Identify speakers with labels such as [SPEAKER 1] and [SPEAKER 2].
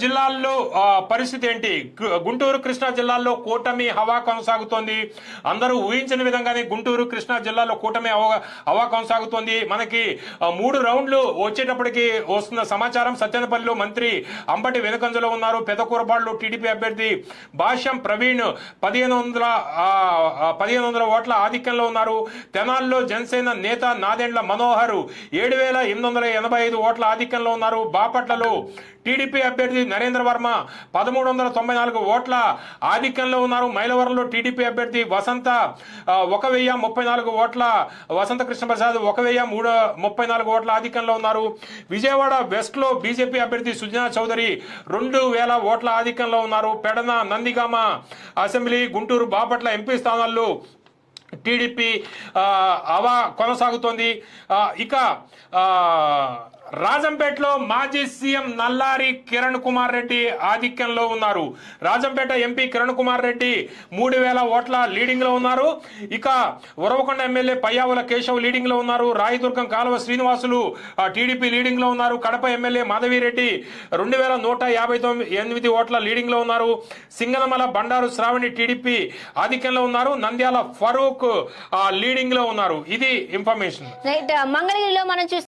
[SPEAKER 1] జిల్లాల్లో ఆ, పరిస్థితి ఏంటి? గుంటూరు కృష్ణా జిల్లాల్లో కూటమి హవా కొనసాగుతోంది. అందరూ ఊహించిన విధంగానే గుంటూరు కృష్ణా జిల్లాలో కూటమి హవా కొనసాగుతోంది. మనకి మూడు రౌండ్లు వచ్చేటప్పటికి వస్తున్న సమాచారం సత్యనపల్లిలో మంత్రి అంబటి వెనుకంజలో ఉన్నారు. పెదకూరపాడులో టీడీపీ అభ్యర్థి భాష్యం ప్రవీణ్ పదిహేను వందల పదిహేను వందల ఓట్ల ఆధిక్యంలో ఉన్నారు. తెనాల్లో జనసేన నేత నాదెండ్ల మనోహర్ ఏడు వేల ఎనిమిది వందల ఎనభై ఐదు ఓట్ల ఆధిక్యంలో ఉన్నారు. బాపట్లలో టీడీపీ అభ్యర్థి నరేంద్ర వర్మ. పదమూడు వందల తొంభై నాలుగు ఓట్ల ఆధిక్యంలో ఉన్నారు. మైలవరంలో టీడీపీ అభ్యర్థి వసంత ఒక వెయ్యి ముప్పై నాలుగు ఓట్ల వసంత కృష్ణప్రసాద్ ఒక వెయ్యి మూడు ముప్పై నాలుగు ఓట్ల ఆధిక్యంలో ఉన్నారు. విజయవాడ వెస్ట్లో బీజేపీ అభ్యర్థి సుజనా చౌదరి రెండు వేల ఓట్ల ఆధిక్యంలో ఉన్నారు. పెడన నందిగామ అసెంబ్లీ గుంటూరు బాపట్ల ఎంపీ స్థానాల్లో టీడీపీ అవా కొనసాగుతోంది. ఇక రాజంపేటలో మాజీ సీఎం నల్లారి కిరణ్ కుమార్ రెడ్డి ఆధిక్యంలో ఉన్నారు. రాజంపేట ఎంపీ కిరణ్ కుమార్ రెడ్డి మూడు వేల ఓట్ల లీడింగ్లో ఉన్నారు. ఇక ఉరవకొండ ఎమ్మెల్యే పయ్యావుల కేశవ్ లీడింగ్లో ఉన్నారు. రాయదుర్గం కాలువ శ్రీనివాసులు టీడీపీ లీడింగ్లో ఉన్నారు. కడప ఎమ్మెల్యే మాధవిరెడ్డి రెండు వేల నూట యాభై తొమ్మిది ఎనిమిది ఓట్ల లీడింగ్లో ఉన్నారు. సింగనమల బండారు శ్రావణి టీడీపీ ఆధిక్యంలో ఉన్నారు. నంద్యాల ఫరూక్ లీడింగ్లో లీడింగ్లో ఉన్నారు. ఇది ఇన్ఫర్మేషన్
[SPEAKER 2] రైట్ మంగళగిరిలో మనం చూస్తే